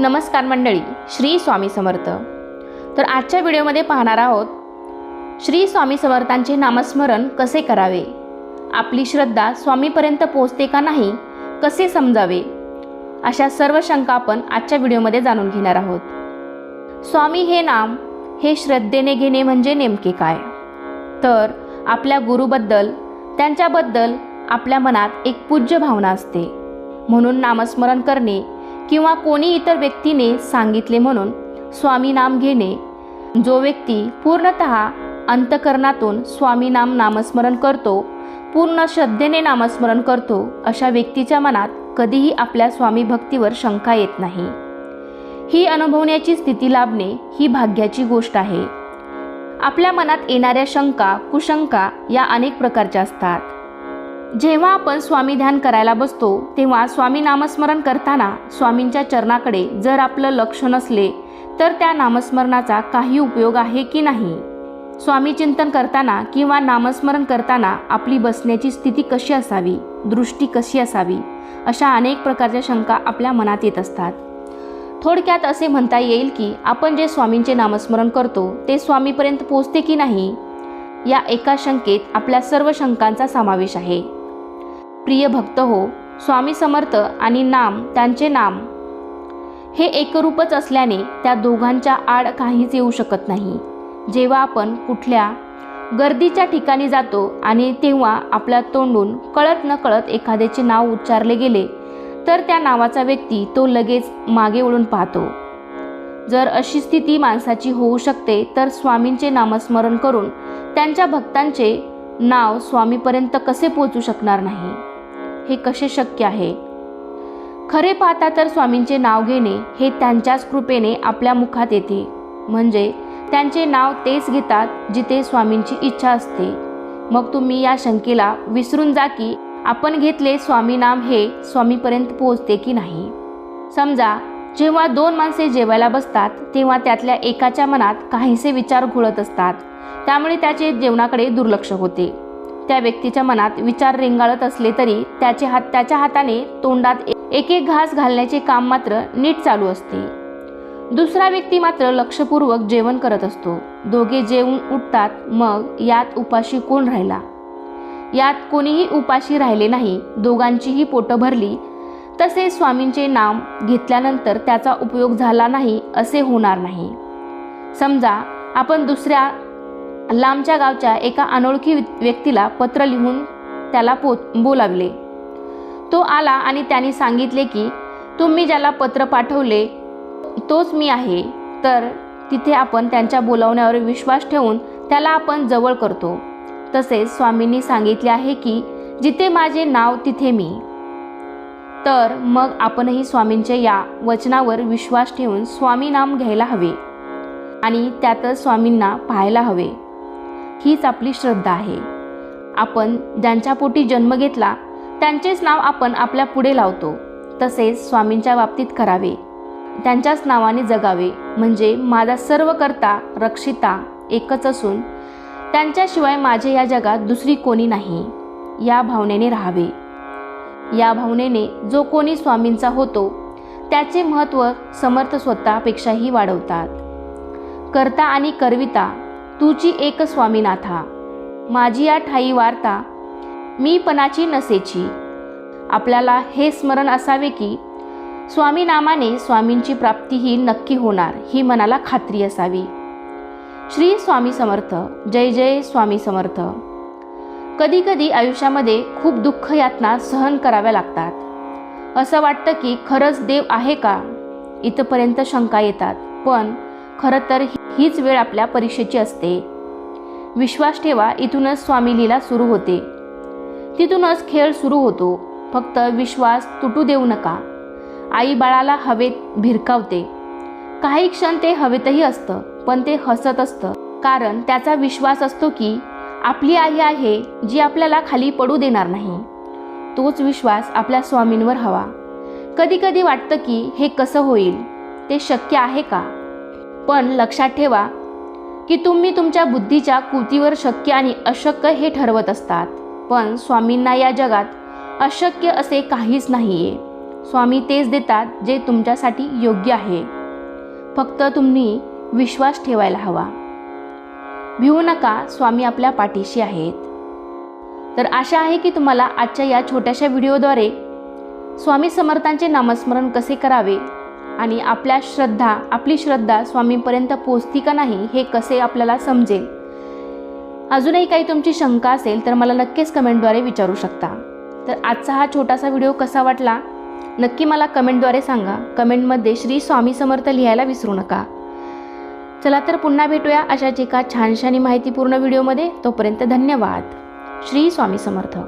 नमस्कार मंडळी श्री स्वामी समर्थ. तर आजच्या व्हिडिओमध्ये पाहणार आहोत श्री स्वामी समर्थांचे नामस्मरण कसे करावे? आपली श्रद्धा स्वामीपर्यंत पोहोचते का नाही? कसे समजावे? अशा सर्व शंका आपण आजच्या व्हिडिओमध्ये जाणून घेणार आहोत. स्वामी हे नाम हे श्रद्धेने घेणे म्हणजे नेमके काय? तर आपल्या गुरुबद्दल त्यांच्याबद्दल आपल्या मनात एक पूज्य भावना असते. म्हणून नामस्मरण करणे किंवा कोणी इतर व्यक्तीने सांगितले म्हणून स्वामी नाम घेणे. जो व्यक्ती पूर्णत अंतकरणातून स्वामी नाम नामस्मरण करतो पूर्ण श्रद्धेने नामस्मरण करतो अशा व्यक्तीच्या मनात कधीही आपल्या स्वामी भक्तीवर शंका येत नाही. ही अनुभवण्याची स्थिती लाभणे ही भाग्याची गोष्ट आहे. आपल्या मनात येणाऱ्या शंका कुशंका या अनेक प्रकारच्या असतात. जेव्हा आपण स्वामी ध्यान करायला बसतो तेव्हा स्वामी नामस्मरण करताना स्वामींच्या चरणाकडे जर आपलं लक्ष नसले तर त्या नामस्मरणाचा काही उपयोग आहे की नाही? स्वामी चिंतन करताना किंवा नामस्मरण करताना आपली बसण्याची स्थिती कशी असावी दृष्टी कशी असावी अशा अनेक प्रकारच्या शंका आपल्या मनात येत असतात. थोडक्यात असे म्हणता येईल की आपण जे स्वामींचे नामस्मरण करतो ते स्वामीपर्यंत पोचते की नाही? या एका शंकेत आपल्या सर्व शंकांचा समावेश आहे. प्रिय भक्त हो स्वामी समर्थ आणि नाम त्यांचे नाम. हे एकरूपच असल्याने त्या दोघांच्या आड काहीच येऊ शकत नाही. जेव्हा आपण कुठल्या गर्दीच्या ठिकाणी जातो आणि तेव्हा आपल्या तोंडून कळत न कळत एखाद्याचे नाव उच्चारले गेले तर त्या नावाचा व्यक्ती तो लगेच मागे वळून पाहतो. जर अशी स्थिती माणसाची होऊ शकते तर स्वामींचे नामस्मरण करून त्यांच्या भक्तांचे नाव स्वामीपर्यंत कसे पोचू शकणार नाही? हे कसे शक्य आहे? खरे पाहता तर स्वामींचे नाव घेणे हे त्यांच्याच कृपेने आपल्या मुखात येते. म्हणजे त्यांचे नाव तेच घेतात जिथे स्वामींची इच्छा असते. मग तुम्ही या शंकेला विसरून जा की आपण घेतले स्वामी नाम हे स्वामीपर्यंत पोहोचते की नाही. समजा जेव्हा दोन माणसे जेवायला बसतात तेव्हा त्यातल्या एकाच्या मनात काहीसे विचार घोळत असतात. त्यामुळे त्याचे जेवणाकडे दुर्लक्ष होते. त्या व्यक्तीच्या मनात विचार रेंगाळत असले तरी त्याचे हात त्याच्या हाताने तोंडात एक एक घास घालण्याचे काम मात्र नीट चालू असते. दुसरा व्यक्ती मात्र लक्षपूर्वक जेवण करत असतो. दोघे जेवून उठतात मग यात उपाशी कोण राहिला? यात कोणीही उपाशी राहिले नाही. दोघांचीही पोटं भरली. तसे स्वामींचे नाम घेतल्यानंतर त्याचा उपयोग झाला नाही असे होणार नाही. समजा आपण दुसऱ्या लांबच्या गावच्या एका अनोळखी व्यक्तीला पत्र लिहून त्याला पो बोलावले. तो आला आणि त्यांनी सांगितले की तुम्ही ज्याला पत्र पाठवले तोच मी आहे. तर तिथे आपण त्यांच्या बोलावण्यावर विश्वास ठेवून त्याला आपण जवळ करतो. तसेच स्वामींनी सांगितले आहे की जिथे माझे नाव तिथे मी. तर मग आपणही स्वामींच्या या वचनावर विश्वास ठेवून स्वामी नाम घ्यायला हवे आणि त्यातच स्वामींना पाहायला हवे. हीच आपली श्रद्धा आहे. आपण ज्यांच्या पोटी जन्म घेतला त्यांचेच नाव आपण आपल्या पुढे लावतो. तसेच स्वामींच्या बाबतीत करावे. त्यांच्याच नावाने जगावे म्हणजे माझा सर्व करता रक्षिता एकच असून त्यांच्याशिवाय माझे या जगात दुसरी कोणी नाही. या भावनेने राहावे. या भावनेने जो कोणी स्वामींचा होतो त्याचे महत्त्व समर्थ स्वतःपेक्षाही वाढवतात. करता आणि करविता तुची एक स्वामीनाथा. माझी या ठाई वार्ता मी पणाची नसेची. आपल्याला हे स्मरण असावे की स्वामी नामाने स्वामींची प्राप्ती ही नक्की होणार ही मनाला खात्री असावी. श्री स्वामी समर्थ जय जय स्वामी समर्थ. कधी कधी आयुष्यामध्ये खूप दुःख यातना सहन कराव्या लागतात. असं वाटतं की खरंच देव आहे का? इथंपर्यंत शंका येतात पण खरं तर हीच वेळ आपल्या परीक्षेची असते. विश्वास ठेवा इथूनच स्वामी लीला सुरू होते. तिथूनच खेळ सुरू होतो. फक्त विश्वास तुटू देऊ नका. आई बाळाला हवेत भिरकावते. काही क्षण ते हवेतही असतं पण ते हसत असतं. कारण त्याचा विश्वास असतो की आपली आई आहे जी आपल्याला खाली पडू देणार नाही. तोच विश्वास आपल्या स्वामींवर हवा. कधी कधी वाटतं की हे कसं होईल? ते शक्य आहे का? पण लक्षात ठेवा की तुम्ही तुमच्या बुद्धीच्या कृतीवर शक्य आणि अशक्य हे ठरवत असतात. पण स्वामींना या जगात अशक्य असे काहीच नाही आहे स्वामी तेच देतात जे तुमच्यासाठी योग्य आहे. फक्त तुम्ही विश्वास ठेवायला हवा. भिवू नका स्वामी आपल्या पाठीशी आहेत. तर आशा आहे की तुम्हाला आजच्या या छोट्याशा व्हिडिओद्वारे स्वामी समर्थांचे नामस्मरण कसे करावे आणि आपल्या श्रद्धा आपली श्रद्धा स्वामींपर्यंत पोचती का नाही हे कसे आपल्याला समजेल? अजूनही काही तुमची शंका असेल तर मला नक्कीच कमेंटद्वारे विचारू शकता. तर आजचा हा छोटासा व्हिडिओ कसा वाटला? नक्की मला कमेंटद्वारे सांगा. कमेंटमध्ये श्री स्वामी समर्थ लिहायला विसरू नका. चला तर पुन्हा भेटूया अशाच एका छानशानी माहितीपूर्ण व्हिडिओमध्ये. तोपर्यंत धन्यवाद. श्री स्वामी समर्थ.